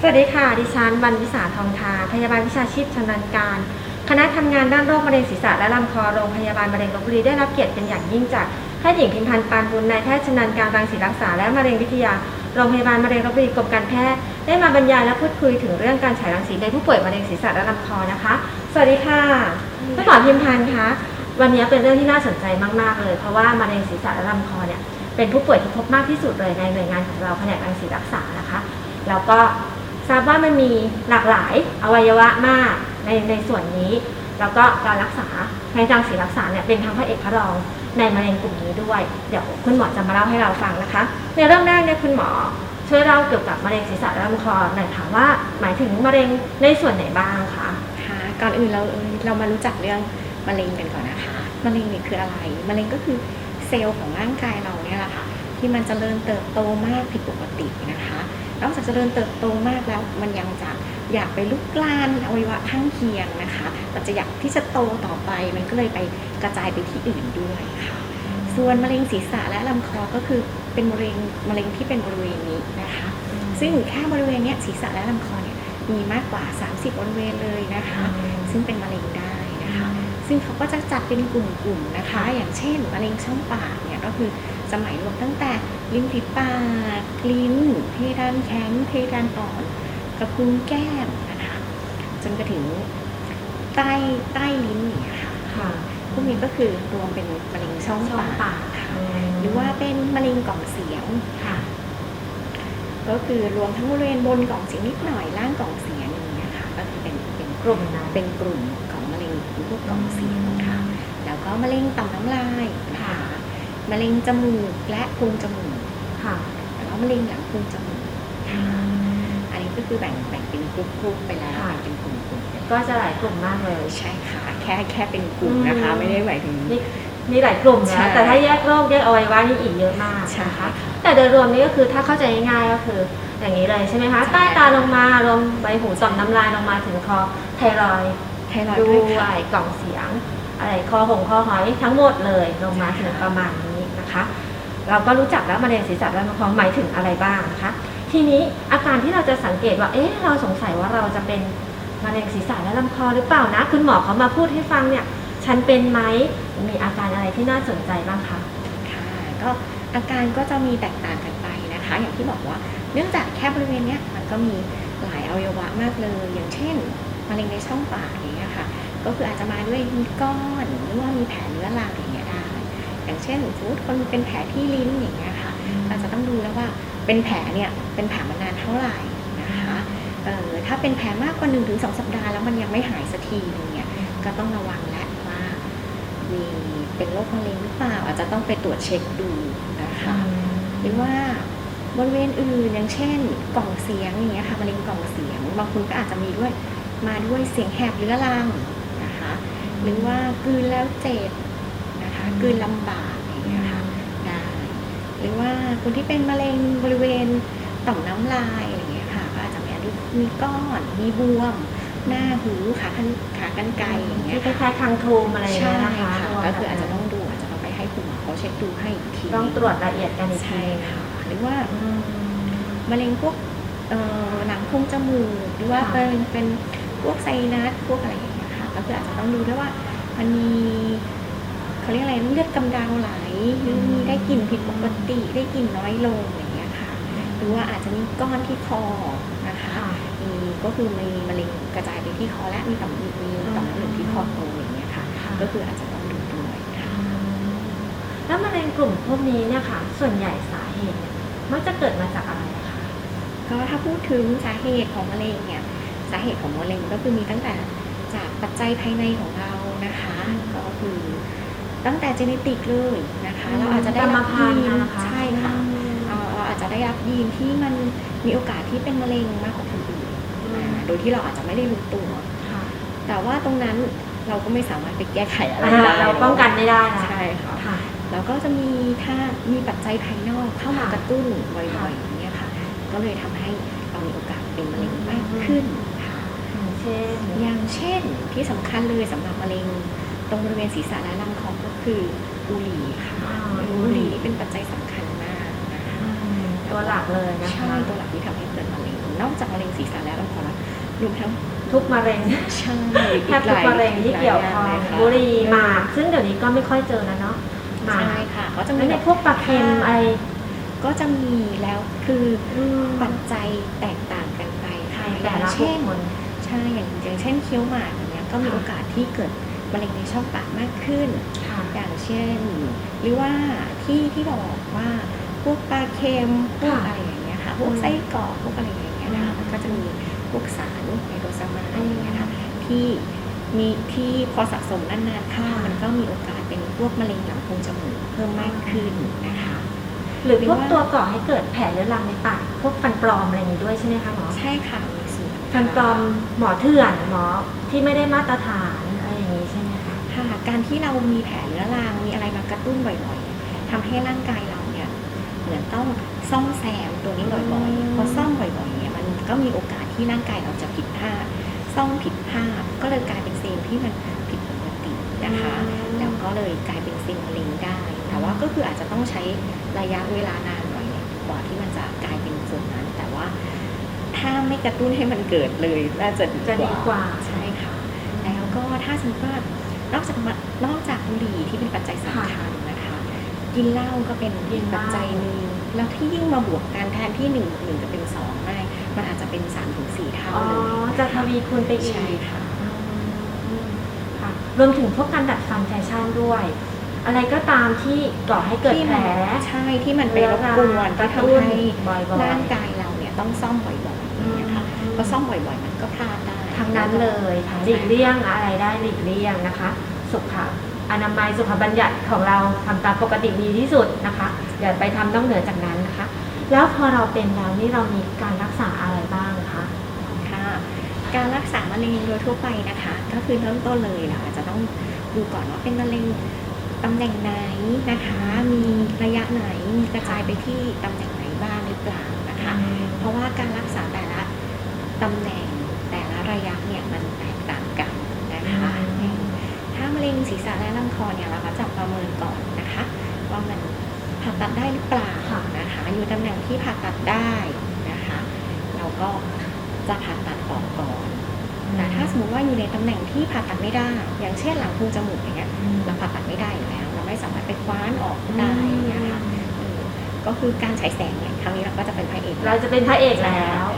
สวัสดีค่ะ ดิฉันบรรวิสาทองทา พยาบาลวิชาชีพชำนาญการ คณะทำงานด้านโรคมะเร็งศีรษะและลำคอโรงพยาบาลมะเร็งลบบุรีได้รับเกียรติเป็นอย่างยิ่งจากแพทย์หญิงพิมพันธ์ปานบุญนายแพทย์ชำนาญการรังสีรักษาและมะเร็งวิทยา โรงพยาบาลมะเร็งลบบุรีกรมการแพทย์ได้มาบรรยายและพูดคุยถึงเรื่องการฉายรังสีในผู้ป่วยมะเร็งศีรษะและลำคอนะคะ สวัสดีค่ะคุณหมอพิมพันธ์คะวันนี้เป็นเรื่องที่น่าสนใจมาก ๆ เลย เพราะว่ามะเร็งศีรษะและลำคอเนี่ยเป็นผู้ป่วยที่พบมากที่สุดเลยในหน่วยงานของเราแผนกรังสีรักษานะคะ แล้วก็ ทราบว่ามันมีหลากหลายอวัยวะมากในในส่วนนี้ แล้วก็การรักษาในรังสีรักษาเนี่ยเป็นทั้งพระเอกพระรองในมะเร็งกลุ่มนี้ด้วย เดี๋ยวคุณหมอจะมาเล่าให้เราฟังนะคะ ในเริ่มแรกเนี่ยคุณหมอช่วยเล่าเกี่ยวกับมะเร็งศีรษะและลำคอหน่อยค่ะว่า หมายถึงมะเร็งในส่วนไหนบ้างคะค่ะก่อนอื่นเราเรามารู้จักเรื่องมะเร็งกันก่อนนะคะมะเร็งเนี่ยคืออะไรมะเร็งก็คือเซลล์ของร่างกายเราเนี่ยแหละค่ะที่มันจเจริญเติบโตมากผิดปกตินะคะ นอกจากเจริญเติบโตมากแล้วมันยังจะอยากไปลุกลานอวัยวะข้างเคียงนะคะมันจะอยากที่จะโตต่อไปมันก็เลยไปกระจายไปที่อื่นด้วยค่ะ ส่วนมะเร็งศีรษะและลำคอก็คือเป็นมะเร็งมะเร็งที่เป็นบริเวณนี้นะคะ ซึ่งแค่บริเวณเนี้ยศีรษะและลำคอเนี่ยมีมากกว่า 30 บริเวณเลยนะคะ ซึ่งเป็นมะเร็งได้นะคะ ซึ่งเขาก็จะจัดเป็นกลุ่มๆนะคะ อย่างเช่นมะเร็งช่องปากเนี่ยก็คือ สมัยรวมตั้งแต่ลิ้นฝีปากลิ้นเพดานแข็งเพดานอ่อนกระพุ้งแก้มนะคะจนไปถึงใต้ใต้ลิ้นอย่างเงี้ยค่ะค่ะพวกนี้ก็คือรวมเป็นมะเร็งช่องช่องปากปากค่ะหรือว่าเป็นมะเร็งกล่องเสียงค่ะ ก็คือรวมทั้งบริเวณบนกล่องเสียงนิดหน่อยล่างกล่องเสียงอย่างเงี้ยค่ะก็คือเป็นเป็นกลุ่มนั้นเป็นกลุ่มของมะเร็งพวกกล่องเสียงค่ะแล้วก็มะเร็งต่อมน้ำลายนะคะ มะเร็งจมูกและโพรงจมูกค่ะแล้วก็มะเร็งหลังโพรงจมูกค่ะอันนี้ก็คือแบ่งแบ่งเป็นกลุ่มๆไปแล้วค่ะแบ่งเป็นกลุ่มๆไปแล้วก็จะหลายกลุ่มมากเลยใช่ค่ะ แค่แค่เป็นกลุ่มนะคะอืมไม่ได้หมายถึงมีมีหลายกลุ่มใช่นะแต่ถ้าแยกโรคแยกอวัยวะนี่อีกเยอะมากใช่นะคะค่ะแต่โดยรวมนี่ก็คือถ้าเข้าใจง่ายๆก็คืออย่างนี้เลยใช่ไหมคะใช่ใต้ตาลงมารวมใบหูต่อมน้ำลายลงมาถึงคอไทรอยด์ไทรอยด์ด้ด้วยวค่ะยกล่องเสียง อะไรคอหงคอหอยทั้งหมดเลยลงมาถึงประมาณนี้ นะคะ เราก็รู้จักแล้วมะเร็งศีรษะและลำคอหมายถึงอะไรบ้างนะคะ ทีนี้อาการที่เราจะสังเกตว่าเอ๊ะเราสงสัยว่าเราจะเป็นมะเร็งศีรษะและลำคอหรือเปล่านะคุณหมอเขามาพูดให้ฟังเนี่ย ฉันเป็นไหมมีอาการอะไรที่น่าสนใจบ้างคะค่ะก็อาการก็จะมีแตกต่างกันไปนะคะ อย่างที่บอกว่าเนื่องจากแค่บริเวณเนี้ยมันก็มีหลายอวัยวะมากเลย อย่างเช่นมะเร็งในช่องปากอย่างเงี้ยค่ะ ก็คืออาจจะมาด้วยมีก้อนหรือว่ามีแผลเรื้อรัง อย่างเงี้ยได้อย่างเช่นสมมติคนเป็นแผลที่ลิ้นอย่างเงี้ยค่ะเราจะต้องดูแล้วว่าเป็นแผลเนี่ยเป็นแผลมานานเท่าไหร่นะคะเออถ้าเป็นแผลมากกว่า1นถึงสสัปดาห์แล้วมันยังไม่หายสักทีนึงเนี่ยก็ต้องระวังและว่ามีเป็นโรคมะเร็งหรือเปล่าอาจจะต้องไปตรวจเช็คดูนะคะหรือว่าบริเวณอื่นอย่างเช่น กล่องเสียงอย่างเงี้ยค่ะมะเร็งกล่องเสียงบางคนก็อาจจะมีด้วยมาด้วยเสียงแหบเรื้อรังนะคะหรือว่ากลืนแล้วเจ็บนะคะ กลืนลำบากอย่างเงี้ยค่ะได้หรือว่าคนที่เป็นมะเร็งบริเวณต่อมน้ำลายอะไรอย่างเงี้ยค่ะก็อาจจะมีมีก้อนมีบวม หน้าหูขาคันขากันไกรอย่างเงี้ที่ยคล้ายๆคังทูมอะไรอย่างใช่เงี้ยนะคะค่ะก็คืออาจจะต้องดูอาจจะต้องไปให้คุณหมอเขาเช็คดูให้อีกทีต้องตรวจละเอียดกันอีกทีใช่ค่ะหรือว่าอืมมะเร็งพวกเอ่อหนังโพรงจมูกหรือว่าค่ะเป็นเป็นพวกไซนัสพวกอะไรอย่างเงี้ยค่ะก็คืออาจจะต้องดูด้วยว่ามันมี เขาเรียกอะไรเลือดกำเดาไหลหรือมีได้กลิ่นผิดปกติได้กลิ่นน้อยลงอย่างเงี้ยค่ะหรือว่าอาจจะมีก้อนที่คอนะคะค่ะ มีก็คือมีมะเร็งกระจายไปที่คอและมีต่อมมีต่อมน้ำเหลืองที่คอโตอย่างเงี้ยค่ะค่ะ ก็คืออาจจะต้องดูด้วยค่ะ แล้วมะเร็งกลุ่มพวกนี้เนี่ยค่ะ ส่วนใหญ่สาเหตุเนี่ยมักจะเกิดมาจากอะไรอะคะ ก็ถ้าพูดถึงสาเหตุของมะเร็งเนี่ยสาเหตุของมะเร็งก็คือมีตั้งแต่จากปัจจัยภายในของเรานะคะ ก็คือ ตั้งแต่เจเนติกเลยนะคะเราอาจจะได้กรรมรับพันธุ์ยีนนะคะใช่ค่ะเอ่อเราอาจจะได้รับยีนที่มันมีโอกาสที่เป็นมะเร็งมากกว่าคนอื่นอ่าโดยที่เราอาจจะไม่ได้รู้ตัวค่ะแต่ว่าตรงนั้นเราก็ไม่สามารถไปแก้ไขอะไรอ่าได้เราป้องกันไม่ได้นะใช่ค่ะค่ะแล้วก็จะมีถ้ามีปัจจัยภายนอกเข้ามาค่ะกระตุ้นบ่อยๆอย่างเงี้ยค่ะ ก็เลยทำให้เรามีโอกาสเป็นมะเร็งมากขึ้นค่ะอย่างเช่นอย่างเช่นที่สำคัญเลยสำหรับมะเร็ง ตรงบริเวณศีรษะและลำคอก็คือบุหรี่ค่ะอ่าบุหรี่นี่เป็นปัจจัยสำคัญมากนะคะอืมอตัวหลักเลยนะคะใช่ตัวหลักที่ทำให้เกิดมะเร็งนอกจากมะเร็งศีรษะแล้วแล้วพอละรวมทั้งทุกมะเร็งใช่แทบทุกมะเร็งที่เกี่ยวข้องบุหรี่หมาก ซึ่งเดี๋ยวนี้ก็ไม่ค่อยเจอแล้วเนาะหมากใช่ค่ะก็จะมีแล้วในแบบพวกปลาเค็มอะไรก็จะมีแล้วคืออืมปัจจัยแตกต่างกันไปค่ะในอแต่ย่างละบุเช่คนคลใช่อย่างอย่างเช่นเคี้ยวหมากอย่างเงี้ยก็มีค่ะโอกาสที่เกิด มะเร็งในช่องปากมากขึ้นค่ะอย่างเช่น หรือว่าที่ที่บอกว่าพวกปลาเค็มพวกค่ะอะไรอย่างเงี้ยค่ะพวกอืมไส้กรอกพวกอะไรอย่างเงี้ยนะคะอืมมันก็จะมีพวกสารไนโตซามายอืมอย่างเงี้ยค่ะที่มีที่พอสะสมนานๆเข้าค่ะมันก็มีโอกาสเป็นพวกมะเร็งหลังโพรงจมูกเพิ่มมากขึ้นนะคะหรือพวกหรือว่าตัวก่อให้เกิดแผลเรื้อรังในปากพวกฟันปลอมอะไรอย่างนี้ด้วยใช่ไหมคะหมอใช่ค่ะมีส่วนฟันปลอมหมอเถื่อนหมอที่ไม่ได้มาตรฐาน การที่เรามีแผลเรื้อรังมีอะไรมากระตุ้นบ่อยๆทำให้ร่างกายเราเนี่ยเหมือนต้องซ่อมแซมตัวนี้บ่อยอืมๆพอซ่อมบ่อยๆเนี่ยมันก็มีโอกาสที่ร่างกายเราจะผิดพลาดซ่อมผิดพลาดก็เลยกลายเป็นเซลล์ที่มันผิดปกตินะคะแล้วก็เลยกลายเป็นเซลล์มะเร็งได้ แต่ว่าก็คืออาจจะต้องใช้ระยะเวลานานหน่อยเนี่ยกว่าที่มันจะกลายเป็นส่วนนั้น แต่ว่าถ้าไม่กระตุ้นให้มันเกิดเลยน่าจะดีจะดีกว่าใช่ค่ะแล้วก็ถ้าสมมติว่า นอกจากมะนอกจากบุหรี่ที่เป็นปัจจัยสำคัญนะคะกินเหล้าก็เป็นกินเหปัล้าจจัยหนึ่งแล้วที่ยิ่งมาบวกกันแทนที่หนึ่งหนึ่งจะเป็นสองไม่มันอาจจะเป็นสามถึงสี่เท่าอ๋อเลยจะทวีคูณไปอีกใช่ค่ะอืมค่ะรวมถึงพวกการดัดฟันแฟชั่นด้วย อะไรก็ตามที่ก่อให้เกิดที่แผลมันใช่ที่มันไปรบกวนกระที่ตุ้ทำนให้บ่อยๆร่างกายเราเนี่ยต้องซ่อมบ่อยๆอย่างเงี้ยค่ะพอซ่อมบ่อยๆ มันก็พลาดได้ ทั้งนั้นเลยค่ะหลีกเลี่ยงอะไรได้หลีกเลี่ยงนะคะ สุขอนามัยสุขบัญญัติของเราทำตามปกติดีที่สุดนะคะอย่าไปทำนอกเหนือจากนั้นนะคะ แล้วพอเราเป็นแล้วนี่เรามีการรักษาอะไรบ้างคะค่ะการรักษามะเร็งโดยทั่วไปนะคะ ก็คือเริ่มต้นเลยเราอาจจะต้องดูก่อนว่าเป็นมะเร็งตำแหน่งไหนนะคะ มีระยะไหนมีกระจายไปที่ตำแหน่งไหนบ้างหรือเปล่านะคะ เพราะว่าการรักษาแต่ละตำแหน่งแต่ละ ระยะเนี่ยมันแตกต่างกันนะคะอืมถ้ามะเร็งศีรษะและลำคอเนี่ยเราก็จะประเมินก่อนนะคะว่ามันผ่าตัดได้หรือเปล่าค่ะนะคะอยู่ตำแหน่งที่ผ่าตัดได้นะคะ เราก็จะผ่าตัดออกก่อนแต่ถ้าสมมติว่าอยู่ในตำแหน่งที่ผ่าตัดไม่ได้ อย่างเช่นหลังโพรงจมูกอย่างเงี้ยเราผ่าตัดไม่ได้อยู่แล้ว เราไม่สามารถไปคว้านออกได้อย่างเงี้ยค่ะเออก็คือการฉายแสงเนี่ยครั้งนี้เราก็จะเป็นพระเอก เราจะเป็นพระเอกแล้วเออค่ะ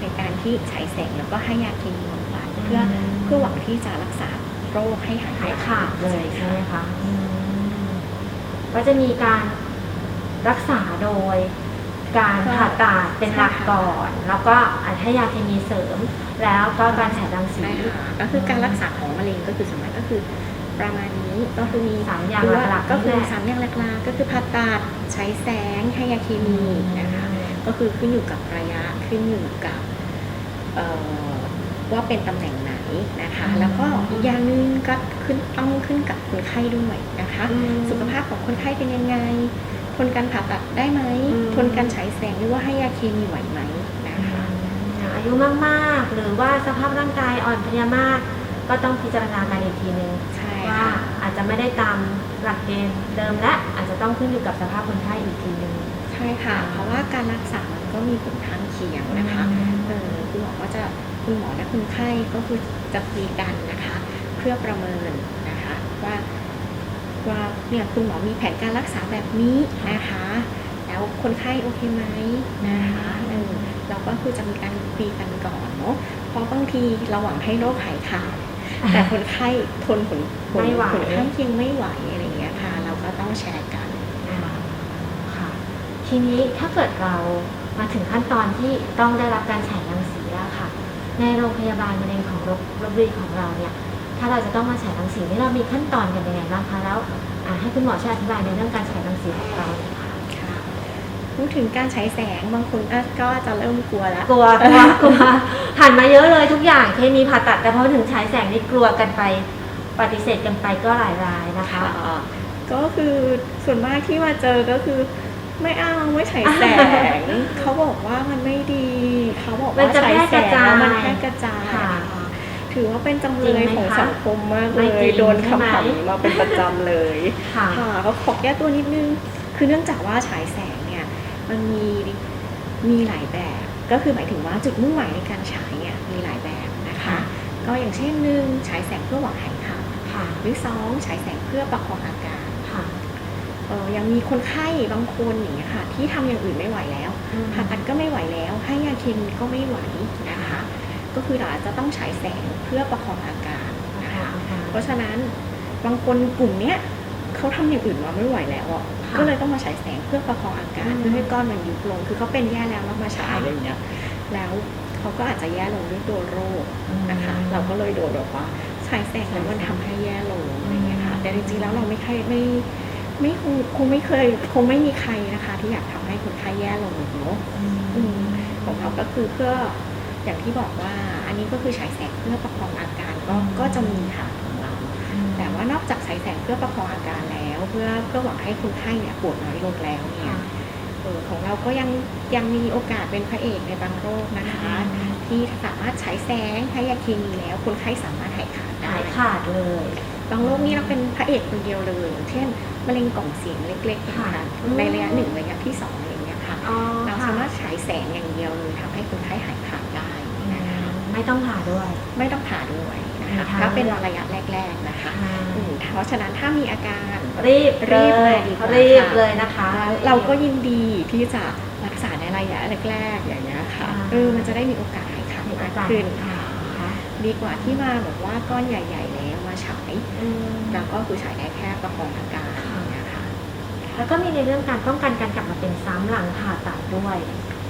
ในการที่ฉายแสงแล้วก็ให้ยาเคมีบำบัดเพื่อเพื่อหวังที่จะรักษาโรคให้หายหายขาดเลยใช่ไหมค่ะคะอืมก็จะมีการรักษาโดยการผ่าตัดเป็นหลักก่อน แล้วก็อาจให้ยาเคมีเสริม แล้วก็การฉายรังสีใช่ค่ะก็คือการรักษาของมะเร็งก็คือสมมติก็คือ ประมาณนี้ก็คือมีสามอย่างคือว่าหลักๆก็คือนี่แหละสามอย่างหลักๆก็คือผ่าตัดใช้แสงให้ยาเคมีนะคะ ก็คือขึ้นอยู่กับระยะขึ้นอยู่กับเอ่อว่าเป็นตำแหน่งไหนนะคะอืมแล้วก็อีกอย่างหนึงก็ขึ้นต้องขึ้นกับคนไข้ด้วยนะคะอืมสุขภาพของคนไข้เป็นยังไง ทนการผ่าตัดได้ไหมอืมทนการฉายแสงหรือว่าให้ยาเคมีไหวไหมนะคะอย่างอายุมากๆ หรือว่าสภาพร่างกายอ่อนเพลียมาก ก็ต้องพิจารณากันอีกทีนึงใช่ว่าค่ะอาจจะไม่ได้ตามหลักเกณฑ์เดิมและอาจจะต้องขึ้นอยู่กับสภาพคนไข้อีกทีนึง ใช่ค่ะ เพราะว่าการรักษามันก็มีผลข้างเคียงนะคะเออคุณหมอก็จะคุณหมอและคนไข้ก็คือจะคุยกันนะคะ เพื่อประเมินนะคะว่าว่าเนี่ยคุณหมอมีแผนการรักษาแบบนี้นะคะ แล้วคนไข้โอเคไหมนะคะเออเราก็คือจะมีการคุยกันก่อนเนาะเพราะบางทีเราหวังให้โรคหายขาดแต่คนไข้ทนผลผลไม่ไหวผลข้างเคียงไม่ไหวอะไรอย่างเงี้ยค่ะ เราก็ต้องแชร์กันค่ะ ทีนี้ถ้าเกิดเรามาถึงขั้นตอนที่ต้องได้รับการฉายรังสีแล้วค่ะ ในโรงพยาบาลมะเร็งของลบลบบุรีของเราเนี่ย ถ้าเราจะต้องมาฉายรังสีนี่เรามีขั้นตอนกันยังไงบ้างคะแล้วให้คุณหมอช่วยอธิบายในเรื่องการฉายรังสีของเราหน่อยค่ะค่ะพูดถึงการใช้แสงบางคนก็จะเริ่มกลัวแล้ว กลัวกลัวกลัวผ่านมาเยอะเลยทุกอย่างเคมีผ่าตัดแต่พอถึงฉายแสงนี่กลัวกันไปปฏิเสธกันไปก็หลายรายนะคะค่ะก็คือส่วนมากที่มาเจอก็คือ ไม่เอาไม่ฉายแสง เขาบอกว่ามันไม่ดี เขาบอกมันว่าจะฉายแพร่แสกระงจายแล้วมันแพร่กระจายค่ะค่ะถือว่าเป็นจำเลจริยงไหมของคะสังคมมากเลไม่จริยงโดนใช่ไหมคำถามนี้มาเป็นประจำเลยค่ะค่ะก็ขอแก้ตัวนิดนึง คือเนื่องจากว่าฉายแสงเนี่ย มันมีมีหลายแบบ ก็คือหมายถึงว่าจุดมุ่งหมายในการฉายเนี่ยมีหลายแบบนะคะค่ะก็อย่างเช่นหนึ่งฉายแสงเพื่อหวังหายขาดค่ะหรือสองฉายแสงเพื่อประคองอาการค่ะเออ ยังมีคนไข้บางคนอย่างเงี้ยค่ะ ที่ทำอย่างอื่นไม่ไหวแล้วผ่าตัดก็ไม่ไหวแล้ว ให้ยาเคมีก็ไม่ไหวนะคะ ก็คือเราอาจจะต้องฉายแสงเพื่อประคองอาการนะคะเพราะฉะนั้นบางคนกลุ่มเนี้ยเขาทำอย่างอื่นมาไม่ไหวแล้วอะค่ะก็เลยต้องมาฉายแสงเพื่อประคองอาการอืมเพื่อให้ก้อนมันยุบลง คือเขาเป็นแย่แล้วแล้วมาฉายค่ะอะไรอย่างเงี้ยแล้วเขาก็อาจจะแย่ลงด้วยตัวโรคนะคะ เราก็เลยโดนแบบว่าฉายแสงแล้วมันทำให้แย่ลงอะไรอย่างเงี้ยค่ะแต่จริงๆแล้วเราไม่เคยไม่ ไม่คงคงไม่เคย คงไม่มีใครนะคะ ที่อยากทำให้คนไข้แย่ลงเนาะอืมของเราก็คือเพื่ออย่างที่บอกว่า อันนี้ก็คือฉายแสงเพื่อประคองอาการก็อืมก็จะมีค่ะของเรา แต่ว่านอกจากฉายแสงเพื่อประคองอาการแล้ว เพื่อเพื่อหวังให้คนไข้เนี่ยปวดน้อยลงแล้วเนี่ยเออของเราก็ยังยังมีโอกาสเป็นพระเอกในบางโรคนะคะ ที่สามารถฉายแสงให้ยาเคมีแล้วคนไข้สามารถหายขาดได้หายขาดเลย บางโรคนี่เราเป็นพระเอกคนเดียวเลยอย่างเช่นมะเร็งกล่องเสียงเล็กๆนะคะค่ะอืมในระยะหนึ่งระยะที่สองอะไรอย่างเงี้ยค่ะอ๋อเราค่ะสามารถฉายแสงอย่างเดียวเลยทำให้คนไข้หายขาดได้นะคะไม่ต้องผ่าด้วย ไม่ต้องผ่าด้วยนะคะมีทางถ้าเป็นระยะแรก ๆนะคะอืมเพราะฉะนั้นถ้ามีอาการรีบรีรีบบเลเลยยดีกว่ารีบค่ะเลยนะคะ เราก็ยินดีที่จะรักษาในระยะแรกๆอย่างเงี้ยค่ะอ่าเออมันจะได้มีโอกาสหายขาดมีโอมากกาสขึ้นค่ะค่ะดีกว่าที่มาบอกว่าก้อนใหญ่ๆ แล้วมาฉายอืมแล้วก็คือฉายได้แค่ประคองอาการนะคะแล้วก็มีในเรื่องการป้องกันการกลับมาเป็นซ้ำหลังผ่าตัดด้วย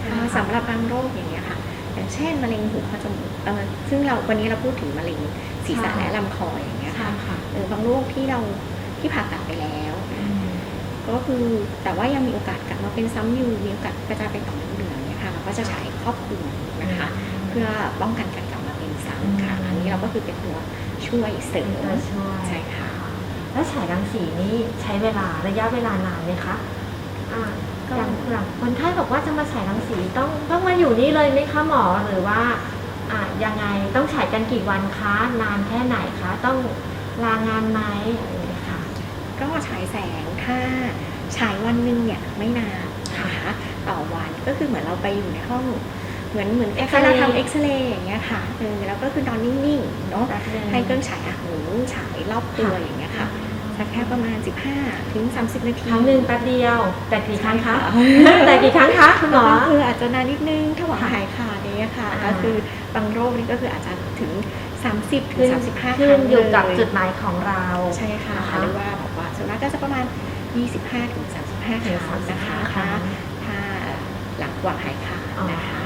อ่าสำหรับบางโรคอย่างเงี้ยค่ะ อย่างเช่นมะเร็งหูคอจมูกเออซึ่งเราวันนี้เราพูดถึงมะเร็งศีรษะค่ะและลำคออย่างเงี้ยใช่ค่ะค่ะเออบางโรคที่เราที่ผ่าตัดไปแล้ว ก็คือแต่ว่ายังมีโอกาสกลับมาเป็นซ้ำอยู่มีโอกาสกระจายไปต่อมน้ำเหลืองเนี่ยค่ะเราก็จะฉายครอบคลุมนะคะ เพื่อป้องกันการกลับมาเป็นซ้ำค่ะ อันนี้เราก็คือเป็นตัว ช่วยเสริมตัวช่วยใช่ค่ะ แล้วฉายรังสีนี่ใช้เวลาระยะเวลานานไหมคะอ่าก็อย่างหลังคนไข้บอกว่าจะมาฉายรังสีต้องต้องมาอยู่นี่เลยไหมคะหมอหรือว่าอ่ายังไงต้องฉายกันกี่วันคะ นานแค่ไหนคะ ต้องลางานไหมอะไรอย่างเงี้ยค่ะ ก็ฉายแสงถ้าฉายวันหนึ่งเนี่ยไม่นานนะคะต่อวันก็คือเหมือนเราไปอยู่ในห้อง เหมือนเหมือนเอ็กซถ้าเรย์เราทำเอ็กซเรย์อย่างเงี้ยค่ะเออแล้วก็คือนอนนิ่งๆเนาะแป๊บนึงให้เครื่องฉายอะหมุนฉายรอบตัวอย่างเงี้ยค่ะสักแค่ประมาณ 15ถึง30 นาทีครั้งหนึ่งแป๊บเดียว แต่กี่ครั้งคะใช่แต่กี่ครั้งคะคุณหมอก็คืออาจจะนานนิดนึงถ้าหวังค่ะหายขาดอย่างเงี้ยค่ะอ่าก็คือบางโรคนี่ก็คืออาจจะถึง 30ถึงขึ้น35คขึ้รั้นงอยู่กับเลยจุดหมายของเราใช่ค่ะนะคะหรือว่าบอกว่าส่วนมากก็จะประมาณ 25ถึง35ครั้งนะคะครั้ถ้างถ้าหลังหวังหายขาดนะคะอ๋อ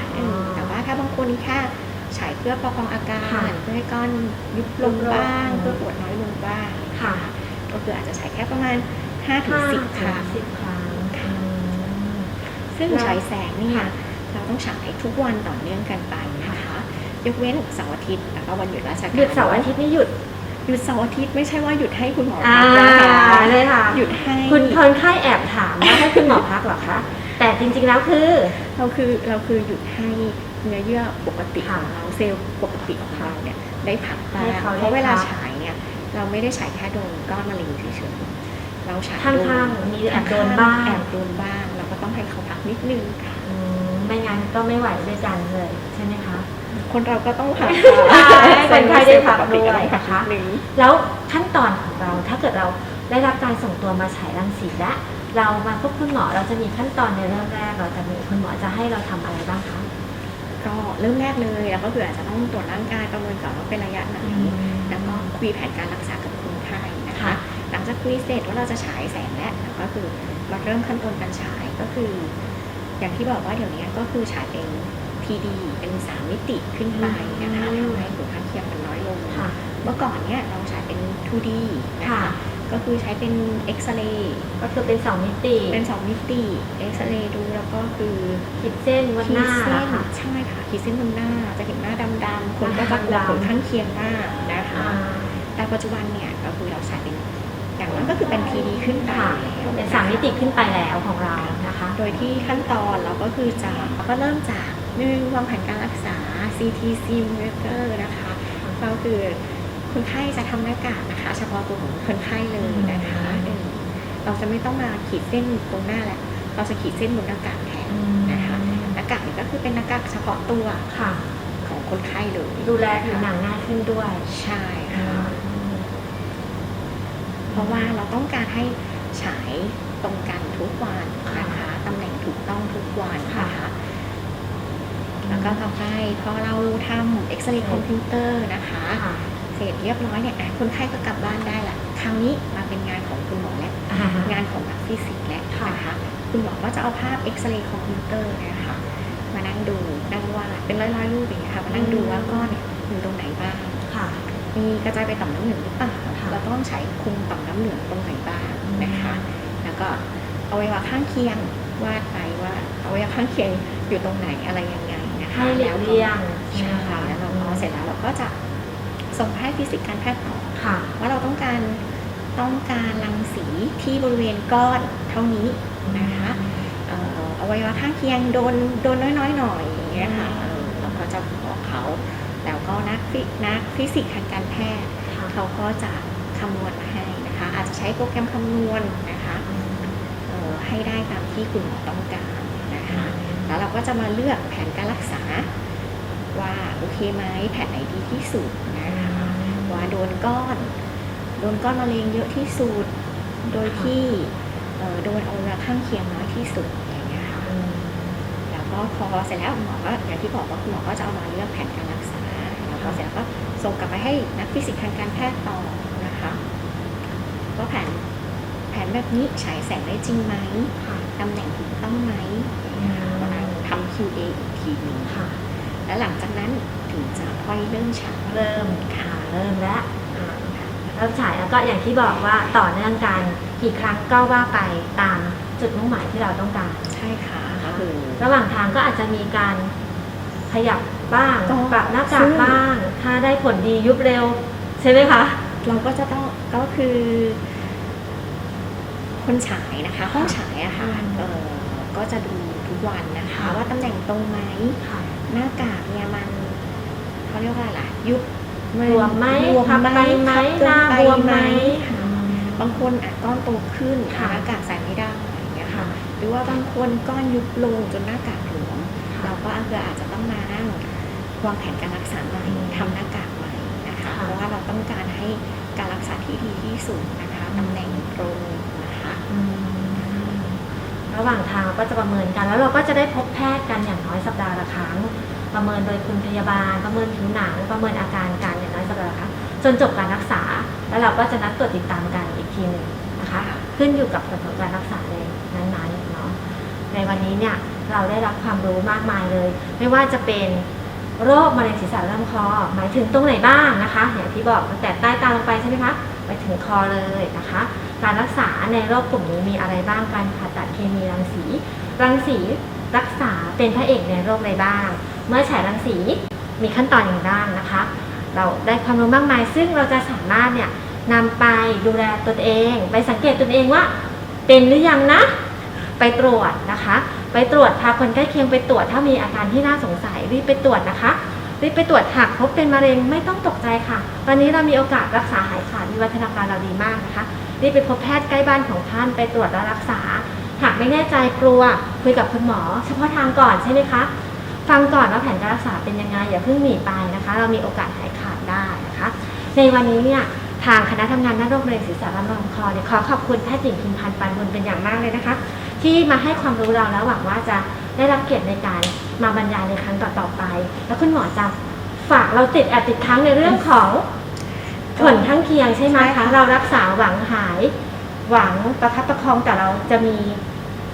เออ แต่ว่าถ้าบางคนนี่แค่ฉายเพื่อประคองอาการค่ะเพื่อให้ก้อนยุบลงยุบลงบ้าง เพื่อปวดน้อยลงบ้างค่ะ ก็คืออาจจะฉายแค่ประมาณ5ถึง10 ครั้งสิบครั้งค่ะอืมซึ่งแล้วฉายแสงเนี่ยค่ะเราต้องฉายทุกวันต่อเนื่องกันไปนะคะยกเว้นเสาร์อาทิตย์แล้วก็วันหยุดราชการหยุดเสาร์อาทิตย์นี่หยุดหยุดเสาร์อาทิตย์ไม่ใช่ว่าหยุดให้คุณหมออ่าพักนะคะเลยค่ะหยุดให้คุณคนไข้แอบถามว่าให้คุณหมอพักเหรอคะ แต่จริงๆแล้วคือ เราคือเราคือหยุดให้เนื้อเยื่อปกติขค่ะองเราเซลล์ปกติของเราเนี่ยได้พักบ้างให้เขาได้เพราะเวลาพัก ฉายเนี่ยเราไม่ได้ฉายแค่โดนก้อนมะเร็งเฉยๆเราฉายข้างๆมีแอบโดนบ้าง แอบโดนบ้างเราก็ต้องให้เขาพักนิดนึงค่ะอืมไม่งั้นก็ไม่ไหวด้วยกันเลยใช่ไหมคะ คนเราก็ต้องพักให้คนไข้ได้พักด้วยพักนะคะนิดนึงแล้วขั้นตอนของเราถ้าเกิดเราได้รับการส่งตัวมาฉายรังสีและ เรามาพบคุณหมอเราจะมีขั้นตอนในเริ่มแรกเราจะมีคุณหมอจะให้เราทำอะไรบ้างคะก็เริ่มแรกเลยเราก็คืออาจจะต้องตรวจร่างกายประเมินก่อนว่าเป็นระยะไหนแล้วก็คุยแผนการรักษากับคนไข้นะคะค่ะหลังจากคุยเสร็จว่าเราจะฉายแสงแล้วก็คือมาเริ่มขั้นตอนการฉายก็คือ อย่างที่บอกว่าเดี๋ยวนี้ก็คือฉายเป็น PD เป็นสามมิติขึ้นไปนะคะอืมทำให้ผลข้างเคียงมันน้อยลงค่ะเมื่อก่อนเนี่ยเราฉายเป็น 2D นะค่ะคะ ก็คือใช้เป็นเอ็กซเรย์ก็คือเป็นสองมิติเป็นสองมิติเอ็กซเรย์ดูแล้วก็คือขีดเส้นบนหน้าขีดเส้นค่ะใช่ค่ะขีดเส้นบนหน้าจะเห็นหน้าดำๆคนก็จะกลัวดำๆผลข้างเคียงมากนะคะอ่าแต่ปัจจุบันเนี่ยก็คือเราใช้เป็นอย่างนั้นก็คือเป็น PD ขึ้นไปค่ะแล้วเป็นสามมิติขึ้นไปแล้วของเรานะคะ โดยที่ขั้นตอนเราก็คือจะเราก็เริ่มจากหนึ่งวางแผนการรักษา CT simulator นะคะก็คือ คนไข้จะทำหน้ากากนะคะ เฉพาะตัวของคนไข้เลยนะคะอืมเออเราจะไม่ต้องมาขีดเส้นตรงหน้าแหละเราจะขีดเส้นบนหน้ากากแทนนะคะหน้ากากนี่ก็คือเป็นหน้ากากเฉพาะตัวค่ะของคนไข้เลยดูแลผิวหนังง่ายขึ้นด้วยใช่ค่ะเพราะว่าเราต้องการให้ฉายตรงกันทุกวันนะคะตำแหน่งถูกต้องทุกวันนะคะแล้วก็ต่อไปพอเราทำเอ็กซเรย์คอมพิวเตอร์นะคะค่ะเสร็จเรียบร้อยเนี่ยอะคนไข้ก็กลับบ้านได้ละคราวนี้มาเป็นงานของคุณหมอแล้วอ่างานของนักฟิสิกส์แล้วค่ะนะคะคุณหมอก็จะเอาภาพเอ็กซเรย์คอมพิวเตอร์นะคะมานั่งดูนั่งวาดเป็นร้อยๆรูปอย่างเงี้ยค่ะมานั่งดูว่าก้อนเนี่ยอยู่ตรงไหนบ้างค่ะมีกระจายไปต่อมน้ำเหลืองหรือเปล่าค่ะเราต้องใช้คุมต่อมน้ำเหลืองตรงไหนบ้างนะคะ แล้วก็เอาไว้ว่าข้างเคียงวาดไปว่าเอาไว้ว่าข้างเคียงอยู่ตรงไหนอะไรยังไงนะคะให้หลีกเลี่ยงใช่ไหมคะแล้วเราพอเสร็จแล้วเราก็จะ ส่งให้ฟิสิกส์การแพทย์ต่อค่ะ ว่าเราต้องการต้องการรังสีที่บริเวณก้อนเท่านี้นะคะเอ่อเอาไว้ว่าข้างเคียงโดนโดนน้อยๆหน่อยอย่างเงี้ยค่ะเออเราก็จะบอกเขาแล้วก็นักฟินักฟิสิกส์ทางการแพทย์ค่ะเขาก็จะคำนวณมาให้นะคะ อาจจะใช้โปรแกรมคำนวณนะคะเอ่อให้ได้ตามที่คุณหมอต้องการนะคะ แล้วเราก็จะมาเลือกแผนการรักษาว่าโอเคไหมแผนไหนดีที่สุดนะ คะว่าโดนก้อน โดนก้อนมะเร็งเยอะที่สุด โดยที่เอ่อโดนอวัยวะข้างเคียงน้อยที่สุดอย่างเงี้ยค่ะแล้วก็พอเสร็จแล้วหมอก็อย่างที่บอกว่าคุณหมอก็จะเอามาเลือกแผนการรักษาแล้วก็เสร็จแล้วก็ส่งกลับไปให้นักฟิสิกส์ทางการแพทย์ต่อนะคะว่าแผนแผนแบบนี้ฉายแสงได้จริงไหมค่ะตำแหน่งถูกต้องไหมอย่างเงี้ยค่ะกำลังทำ QA อีกทีหนึงค่ะแล้วหลังจากนั้น ถึงจะค่อยเริ่มฉายเริ่มค่ะเริ่มแล้วอ่าเริ่มฉายแล้วก็อย่างที่บอกว่าต่อเนื่องกันกี่ครั้งก็ว่าไปตามจุดมุ่งหมายที่เราต้องการใช่ค่ะก็คือระหว่างทางก็อาจจะมีการขยับบ้างก็ปรับหน้ากาซึ่กงบ้าง ถ้าได้ผลดียุบเร็ว ใช่ไหมคะ เราก็จะต้องก็คือ คนฉายนะคะ ห้องฉายอะค่ะอืมเออก็จะดูทุกวันนะคะค่ะว่าตำแหน่งตรงไหมค่ะหน้ากากเนี่ยมัน เขาเรียกว่าอะไรล่ะยุบรวมไหมรวมพับไหมไปไหมพับหน้าเกิบวมไหมค่ะบางคนอาจก้อนโตขึ้นค่ะหน้ากากใส่ไม่ได้อย่างเงี้ยค่ะค่ะ หรือว่าบางคนก้อนยุบลงจนหน้ากากหลวมเราก็อาจจะอาจจะต้องมานั่งวางแผนการรักษาใหม่อืมทำหน้ากากใหม่นะคะค่ะเพราะว่าเราต้องการให้การรักษาที่ดีที่สุดนะคะตำแหน่งตรงนะคะอืมระหว่างทางเราก็จะประเมินกัน แล้วเราก็จะได้พบแพทย์กันอย่างน้อยสัปดาห์ละครั้ง ประเมินโดยคุณพยาบาล ประเมินผิวหนังประเมินอาการกันอย่างน้อยสัปดาห์ละครั้งจนจบการรักษา แล้วเราก็จะนัดตรวจติดตามกันอีกทีหนึ่งนะคะ ขึ้นอยู่กับผลของการรักษาในนั้นๆเนาะในวันนี้เนี่ยเราได้รับความรู้มากมายเลย ไม่ว่าจะเป็นโรคมะเร็งศีรษะและลำคอ หมายถึงตรงไหนบ้างนะคะ อย่างที่บอกตั้งแต่ใต้ตาลงไปใช่ไหมคะไปถึงคอเลยนะคะ การรักษาในโรคกลุ่มนี้มีอะไรบ้างการผ่าตัดเคมีรังสี รังสีรักษาเป็นพระเอกในโรคอะไรบ้าง เมื่อฉายรังสีมีขั้นตอนอย่างไรบ้างนะคะ เราได้ความรู้มากมาย ซึ่งเราจะสามารถเนี่ยนำไปดูแลตนเอง ไปสังเกตตนเองว่าเป็นหรือยังนะ ไปตรวจนะคะ ไปตรวจพาคนใกล้เคียงไปตรวจถ้ามีอาการที่น่าสงสัยรีบไปตรวจนะคะรีบไปตรวจหากพบเป็นมะเร็งไม่ต้องตกใจค่ะ ตอนนี้เรามีโอกาสรักษาหายขาดวิวัฒนาการเราดีมากนะคะรีบไปพบแพทย์ใกล้บ้านของท่านไปตรวจและรักษา หากไม่แน่ใจกลัวคุยกับคุณหมอ เฉพาะทางก่อนใช่ไหมคะ ฟังก่อนว่าแผนการรักษาเป็นยังไงอย่าเพิ่งหนีไปนะคะ เรามีโอกาสหายขาดได้นะคะ ในวันนี้เนี่ยทางคณะทำงานด้านโรคมะเร็งศีรษะและลำคอเนี่ยขอขอบคุณแพทย์หญิงพิมพันธ์ปานบุญเป็นอย่างมากเลยนะคะ ที่มาให้ความรู้เราแล้วหวังว่าจะได้รับเกียรติในการมาบรรยายในครั้งต่อๆไป แล้วคุณหมอจะฝากเราติดแอบติดค้างในเรื่องของผลข้างเคียงใช่ไหมใช่คะค่ะเรารักษาหวังหาย หวังประคับประคองแต่เราจะมี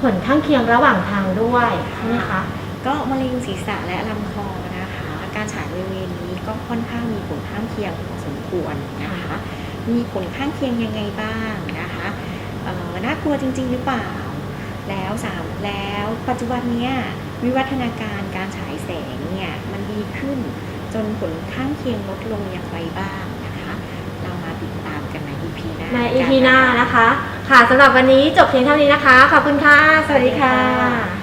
ผลข้างเคียงระหว่างทางด้วยใช่ไหมคะ ก็มะเร็งศีรษะและลำคอนะคะ การฉายบริเวณนี้ก็ค่อนข้างมีผลข้างเคียงพอสมควรนะคะ มีผลข้างเคียงยังไงบ้างนะคะเอ่อน่ากลัวจริง ๆ หรือเปล่า แล้วสามแล้วปัจจุบันเนี้ยวิวัฒนาการการฉายแสงเนี่ยมันดีขึ้นจนผลข้างเคียงลดลงอย่างไรบ้างนะคะ เรามาติดตามกันใน EP หน้าในกั EP หน้านะคะ ค่ะสำหรับวันนี้จบเพียงเท่านี้นะคะ ขอบคุณค่ะ สวัสดีค่ะ